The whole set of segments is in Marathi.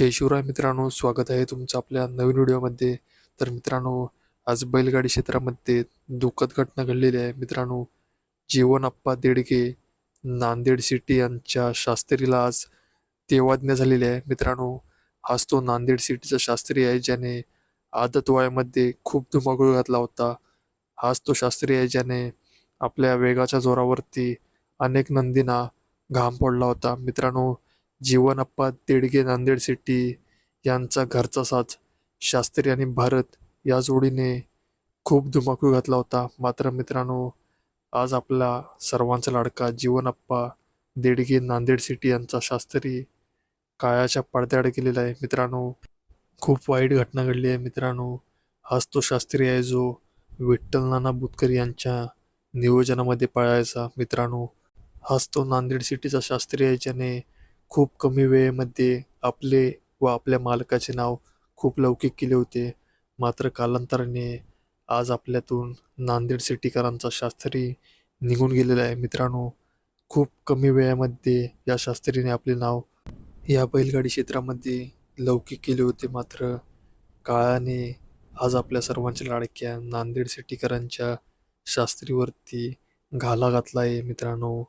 जय शिवराय मित्रांनो स्वागत आहे तुमचं आपल्या नवीन व्हिडिओमध्ये. तर मित्रांनो आज बैलगाडी क्षेत्रामध्ये दुःखद घटना घडलेली आहे. मित्रांनो जीवन अप्पा देडगे नांदेड सिटी यांच्या शास्त्रीला आज देवाज्ञा झालेली आहे. मित्रांनो हाच तो नांदेड सिटीचा शास्त्री आहे ज्याने आदत वयामध्ये खूप धुमाकूळ घातला होता. हाच तो शास्त्री आहे ज्याने आपल्या वेगाच्या जोरावरती अनेक नंदींना घाम पडला होता. मित्रांनो जीवनप्पा देडगे नांदेड सिटी यांचा घरचा साच शास्त्री आणि भारत या जोडीने खूप धुमाकूळ घातला होता. मात्र मित्रांनो आज आपला सर्वांचा लाडका जीवनप्पा देडगे नांदेड सिटी यांचा शास्त्री काळाच्या पडद्याआड गेलेला आहे. मित्रांनो खूप वाईट घटना घडली आहे. मित्रांनो हाच तो शास्त्री आहे जो विठ्ठल नाना बुतकर यांच्या नियोजनामध्ये पळायचा. मित्रांनो हाच तो नांदेड सिटीचा शास्त्री आहे ज्याने खूप कमी वेळेमध्ये आपले व आपल्या मालकाचे नाव खूप लौकिक केले होते. मात्र कालांतराने आज आपल्यातून नांदेड सिटीकरांचा शास्त्री निघून गेलेला आहे. मित्रांनो खूप कमी वेळामध्ये या शास्त्रीने आपले नाव या बैलगाडी क्षेत्रामध्ये लौकिक केले होते. मात्र काळाने आज आपल्या सर्वांच्या लाडक्या नांदेड सिटीकरांच्या शास्त्रीवरती घाला घातला आहे मित्रांनो.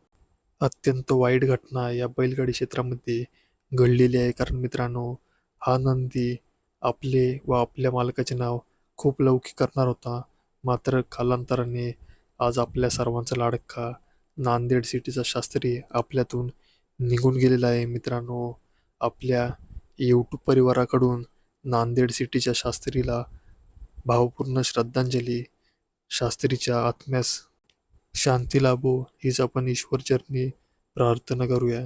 अत्यंत वाईट घटना या बैलगाडी क्षेत्रामध्ये घडलेली आहे. कारण मित्रांनो हा नंदी आपले व आपल्या मालकाचे नाव खूप लौकिक करणार होता. मात्र कालांतराने आज आपल्या सर्वांचा लाडका नांदेड सिटीचा शास्त्री आपल्यातून निघून गेलेला आहे. मित्रांनो आपल्या यूट्यूब परिवाराकडून नांदेड सिटीच्या शास्त्रीला भावपूर्ण श्रद्धांजली शास्त्रीच्या आत्म्यास शांती लाभो हीच आपण ईश्वरचरणी प्रार्थना करूया.